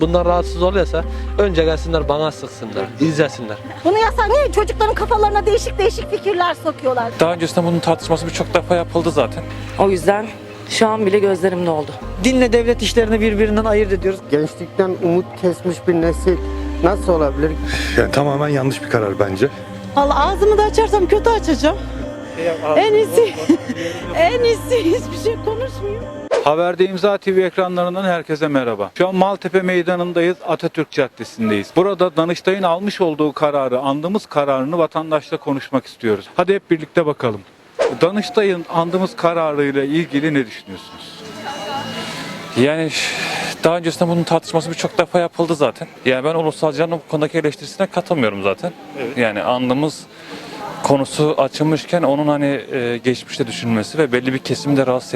bundan rahatsız oluyorsa önce gelsinler bana sıksınlar, izlesinler. Bunu yasak niye? Çocukların kafalarına değişik değişik fikirler sokuyorlar. Daha öncesinde bunun tartışması birçok defa yapıldı zaten. O yüzden şu an bile gözlerimde oldu. Dinle devlet işlerini birbirinden ayırt ediyoruz. Gençlikten umut kesmiş bir nesil nasıl olabilir? Yani tamamen yanlış bir karar bence. Valla ağzımı da açarsam kötü açacağım. En iyisi, en iyisi hiçbir şey konuşmayayım. Haberde İmza TV ekranlarından herkese merhaba. Şu an Maltepe Meydanı'ndayız, Atatürk Caddesi'ndeyiz. Burada Danıştay'ın almış olduğu kararı, andığımız kararını vatandaşla konuşmak istiyoruz. Hadi hep birlikte bakalım. Danıştay'ın andığımız kararıyla ilgili ne düşünüyorsunuz? Yani daha öncesinde bunun tartışması birçok defa yapıldı zaten. Yani ben Ulusalcı'nın bu konudaki eleştirisine katılmıyorum zaten. Yani andığımız konusu açılmışken onun hani e, geçmişte düşünülmesi ve belli bir kesimi de rahatsız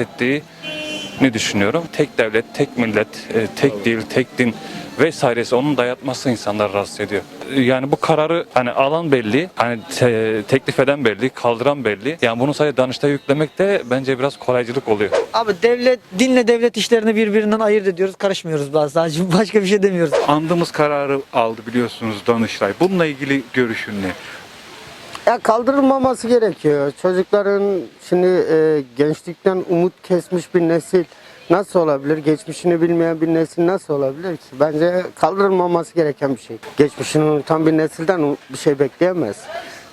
ettiğini düşünüyorum. Tek devlet, tek millet, e, tek dil, tek din vesairesi onun dayatması insanları rahatsız ediyor. Yani bu kararı hani alan belli, hani te- teklif eden belli, kaldıran belli. Yani bunu sadece Danıştay'a yüklemek de bence biraz kolaycılık oluyor. Abi devlet dinle devlet işlerini birbirinden ayırt ediyoruz. Karışmıyoruz bazen. Başka bir şey demiyoruz. Andığımız kararı aldı biliyorsunuz Danıştay. Bununla ilgili görüşün ne? Ya kaldırılmaması gerekiyor. Çocukların şimdi e, gençlikten umut kesmiş bir nesil nasıl olabilir? Geçmişini bilmeyen bir nesil nasıl olabilir ki? Bence kaldırılmaması gereken bir şey. Geçmişini unutan bir nesilden bir şey bekleyemez.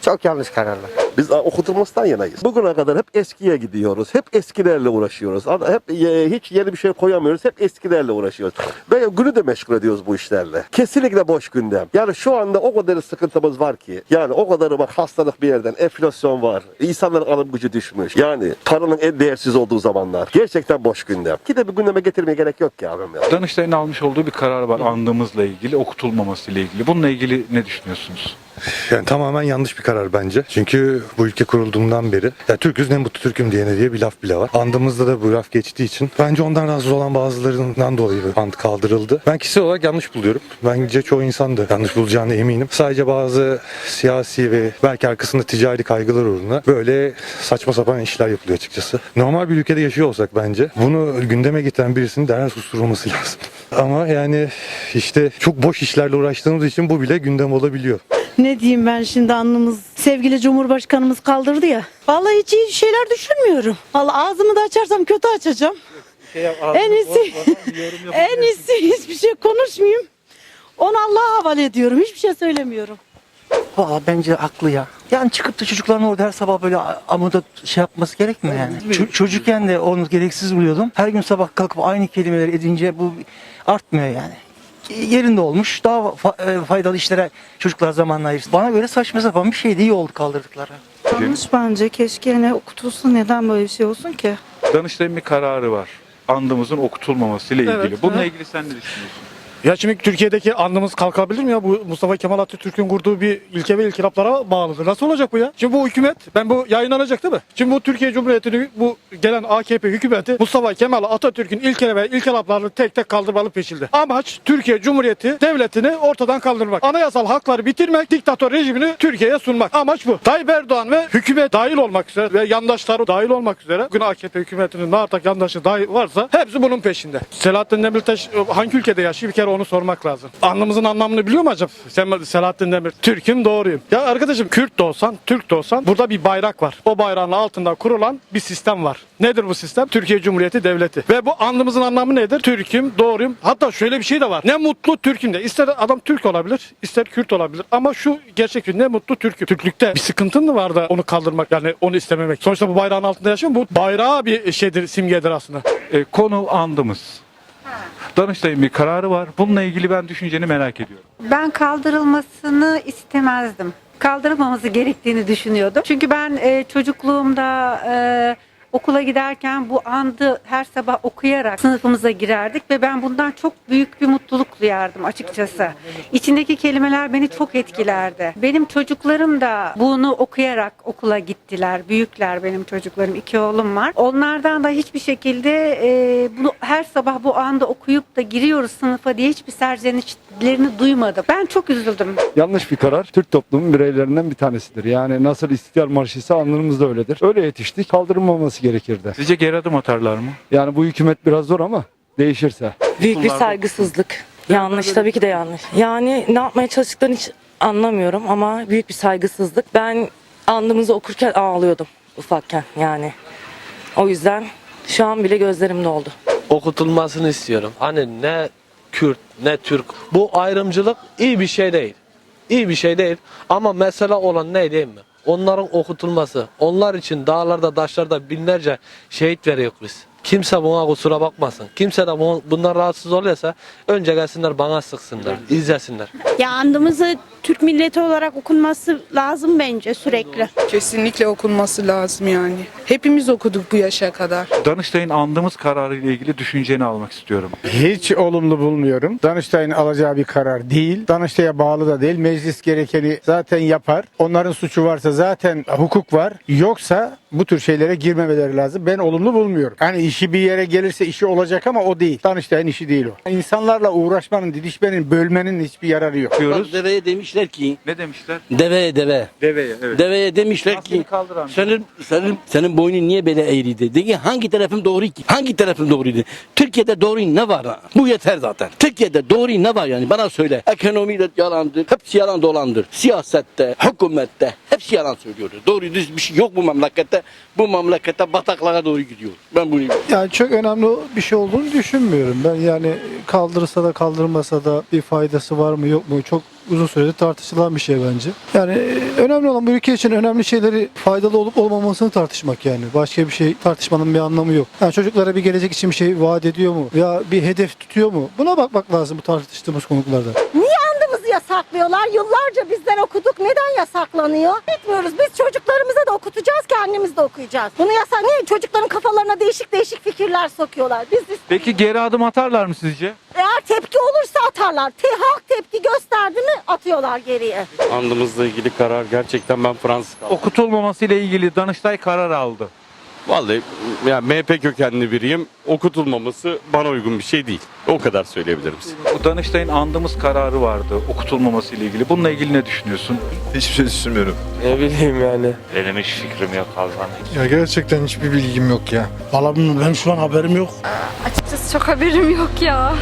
Çok yanlış kararlar. Biz okutulmasından yanayız. Bugüne kadar hep eskiye gidiyoruz. Hep eskilerle uğraşıyoruz. Hep e, hiç yeni bir şey koyamıyoruz. Hep eskilerle uğraşıyoruz. Ve günü de meşgul ediyoruz bu işlerle. Kesinlikle boş gündem. Yani şu anda o kadar sıkıntımız var ki. Yani o kadar bak hastalık bir yerden. Enflasyon var. İnsanların alım gücü düşmüş. Yani paranın en değersiz olduğu zamanlar. Gerçekten boş gündem. Ki de bir gündeme getirmeye gerek yok ki abim ya. Danıştay'ın almış olduğu bir karar var andığımızla ilgili, okutulmaması ile ilgili. Bununla ilgili ne düşünüyorsunuz? Yani tamamen yanlış bir karar bence. Çünkü bu ülke kurulduğundan beri ya Türküz ne mutlu Türk'üm diyene diye bir laf bile var. Andığımızda da bu laf geçtiği için bence ondan rahatsız olan bazılarından dolayı and kaldırıldı. Ben kişisel olarak yanlış buluyorum. Bence çoğu insan da yanlış bulacağına eminim. Sadece bazı siyasi ve belki arkasında ticari kaygılar uğruna böyle saçma sapan işler yapılıyor açıkçası. Normal bir ülkede yaşıyor olsak bence bunu gündeme getiren birisinin derhal susturulması lazım. Ama yani işte çok boş işlerle uğraştığımız için bu bile gündem olabiliyor. Ne diyeyim ben şimdi anımız sevgili Cumhurbaşkanımız kaldırdı ya. Vallahi hiç iyi şeyler düşünmüyorum. Vallahi ağzımı da açarsam kötü açacağım. En iyisi, en iyisi hiçbir şey konuşmayayım. Onu Allah'a havale ediyorum. Hiçbir şey söylemiyorum. Valla bence haklı ya. Yani çıkıp da çocukların orada her sabah böyle amuda şey yapması gerekmiyor yani. Ço- çocukken de onu gereksiz buluyordum. Her gün sabah kalkıp aynı kelimeleri edince bu artmıyor yani. Yerinde olmuş. Daha fa- e, faydalı işlere çocuklar zamanla ayırsın. Bana göre saçma sapan bir şeydi. iyi oldu kaldırdıkları. Yanlış bence. Keşke ne okutulsun. Neden böyle bir şey olsun ki? Danıştay'ın bir kararı var. Andımızın okutulmaması ile ilgili. Evet, Bununla evet. ilgili sen ne düşünüyorsun? Ya şimdi Türkiye'deki andımız kalkabilir mi ya? Bu Mustafa Kemal Atatürk'ün kurduğu bir ilke ve ilkelaplara bağlıdır. Nasıl olacak bu ya? Şimdi bu hükümet, ben bu yayınlanacak değil mi? Şimdi bu Türkiye Cumhuriyeti'nin bu gelen AKP hükümeti Mustafa Kemal Atatürk'ün ilke ve ilkelaplarını tek tek kaldırmalı peşinde. Amaç Türkiye Cumhuriyeti devletini ortadan kaldırmak. Anayasal hakları bitirmek, diktatör rejimini Türkiye'ye sunmak. Amaç bu. Tayyip Erdoğan ve hükümet dahil olmak üzere ve yandaşları dahil olmak üzere bugün AKP hükümetinin ne artık yandaşı dahil varsa hepsi bunun peşinde. Selahattin Demirtaş hangi ülkede yaşıyor bir kere onu sormak lazım. Anlamımızın anlamını biliyor mu acaba? Sen Selahattin Demir. Türk'üm doğruyum. Ya arkadaşım Kürt de olsan, Türk de olsan burada bir bayrak var. O bayrağın altında kurulan bir sistem var. Nedir bu sistem? Türkiye Cumhuriyeti Devleti. Ve bu anlamımızın anlamı nedir? Türk'üm, doğruyum. Hatta şöyle bir şey de var. Ne mutlu Türk'üm de. İster adam Türk olabilir, ister Kürt olabilir. Ama şu gerçek ne mutlu Türk'üm. Türklükte bir sıkıntın mı var da onu kaldırmak yani onu istememek. Sonuçta bu bayrağın altında yaşıyor. Bu bayrağı bir şeydir, simgedir aslında. E, konu andımız. Danıştay'ın bir kararı var. Bununla ilgili ben düşünceni merak ediyorum. Ben kaldırılmasını istemezdim. Kaldırılmaması gerektiğini düşünüyordum. Çünkü ben e, çocukluğumda e, okula giderken bu andı her sabah okuyarak sınıfımıza girerdik ve ben bundan çok büyük bir mutluluk duyardım açıkçası. İçindeki kelimeler beni çok etkilerdi. Benim çocuklarım da bunu okuyarak okula gittiler. Büyükler benim çocuklarım. iki oğlum var. Onlardan da hiçbir şekilde e, bunu her sabah bu anda okuyup da giriyoruz sınıfa diye hiçbir serzenişlerini duymadım. Ben çok üzüldüm. yanlış bir karar. Türk toplumun bireylerinden bir tanesidir. Yani nasıl İstiklal Marşı ise da öyledir. Öyle yetiştik. Kaldırılmaması gerekirdi. Sizce geri adım atarlar mı? Yani bu hükümet biraz zor ama değişirse. Büyük bir saygısızlık. Yanlış tabii ki de yanlış. Yani ne yapmaya çalıştıklarını hiç anlamıyorum ama büyük bir saygısızlık. Ben andımızı okurken ağlıyordum ufakken yani. O yüzden şu an bile gözlerim doldu. Okutulmasını istiyorum. Hani ne Kürt ne Türk. Bu ayrımcılık iyi bir şey değil. İyi bir şey değil. Ama mesele olan ne değil mi? Onların okutulması. Onlar için dağlarda taşlarda binlerce şehit veriyoruz biz. Kimse buna kusura bakmasın. Kimse de bu- bundan rahatsız oluyorsa önce gelsinler bana sıksınlar, izlesinler. Ya andımızı Türk milleti olarak okunması lazım bence sürekli. Kesinlikle okunması lazım yani. Hepimiz okuduk bu yaşa kadar. Danıştay'ın andığımız kararı ile ilgili düşünceni almak istiyorum. Hiç olumlu bulmuyorum. Danıştay'ın alacağı bir karar değil. Danıştay'a bağlı da değil. Meclis gerekeni zaten yapar. Onların suçu varsa zaten hukuk var. Yoksa bu tür şeylere girmemeleri lazım. Ben olumlu bulmuyorum. Hani işi bir yere gelirse işi olacak ama o değil. Danıştay'ın işi değil o. İnsanlarla uğraşmanın, didişmenin, bölmenin hiçbir yararı yok. Diyoruz. Deveye demişler ki, Ne demişler? deveye deve. Deveye evet. Deveye demişler Maskeni ki, senin, senin, senin boynun niye böyle eğriydi? Dedi hangi tarafın doğru ki? Hangi tarafın doğruydu? Türkiye'de doğru ne var? ha? Bu yeter zaten. Türkiye'de doğru ne var yani? Bana söyle. Ekonomide yalandır. Hepsi yalan dolandır. Siyasette, hükümette hepsi yalan söylüyordu. Doğru düz bir şey yok bu memlekette. Bu memlekette bataklığa doğru gidiyor. Ben bunu Yani çok önemli bir şey olduğunu düşünmüyorum. Ben yani kaldırırsa da kaldırmasa da bir faydası var mı yok mu çok uzun süredir tartışılan bir şey bence. Yani e, önemli olan bu ülke için önemli şeyleri faydalı olup olmamasını tartışmak yani. Başka bir şey tartışmanın bir anlamı yok. Yani çocuklara bir gelecek için bir şey vaat ediyor mu? Ya bir hedef tutuyor mu? Buna bakmak lazım bu tartıştığımız konularda. Yasaklıyorlar? Yıllarca bizden okuduk. Neden yasaklanıyor? Bilmiyoruz. Biz çocuklarımıza da okutacağız, kendimiz de okuyacağız. Bunu yasak. Niye? Çocukların kafalarına değişik değişik fikirler sokuyorlar. Biz, biz Peki geri adım atarlar mı sizce? eğer tepki olursa atarlar. Te, halk tepki gösterdi mi atıyorlar geriye. Andımızla ilgili karar gerçekten ben Fransız kaldım. Okutulmaması ile ilgili Danıştay karar aldı. Vallahi yani MHP kökenli biriyim. Okutulmaması bana uygun bir şey değil. O kadar söyleyebilirim size. Bu Danıştay'ın andığımız kararı vardı okutulmaması ile ilgili. Bununla ilgili ne düşünüyorsun? Hiçbir şey düşünmüyorum. Ne bileyim yani. Benim hiç fikrim yok Alvan. Ya gerçekten hiçbir bilgim yok ya. Valla ben şu an haberim yok. Açıkçası çok haberim yok ya.